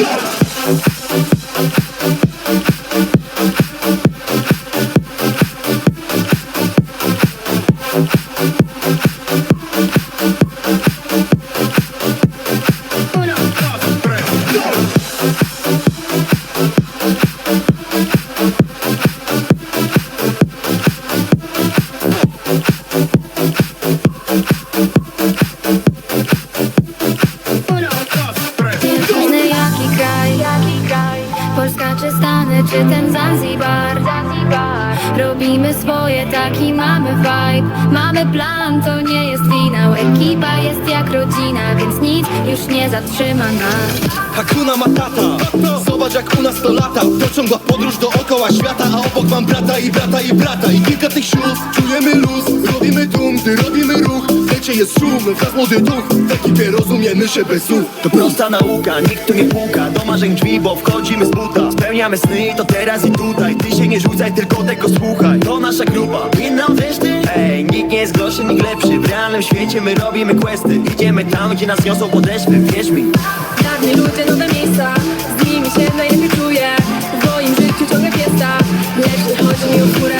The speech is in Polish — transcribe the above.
ekipa Stany, czy ten Zanzibar. Robimy swoje, taki mamy vibe. Mamy plan, to nie jest finał Ekipa jest jak rodzina, więc nic już nie zatrzyma nas. Hakuna Matata. Zobacz jak u nas to lata. To ciągła podróż dookoła świata A obok mam brata i brata i brata. I kilka tych sióstr Czujemy luz, robimy gdy robimy ruch W lecie jest szum, wraz młody duch W ekipie rozumiemy się bez słów. To prosta nauka, nikt tu nie puka Do marzeń drzwi, bo wchodzimy z buta. Spełniamy sny, to teraz i tutaj. Ty się nie rzucaj, tylko tego słuchaj. To nasza grupa, inna ty? Ej, nikt nie jest gorszy, nikt lepszy. W realnym świecie my robimy questy. Idziemy tam, gdzie nas niosą podeszwy Wierz mi. Dawni ludzie, nowe miejsca. Z nimi się najlepiej czuję. W moim życiu ciągle fiesta Lecz nie chodzi mi o górę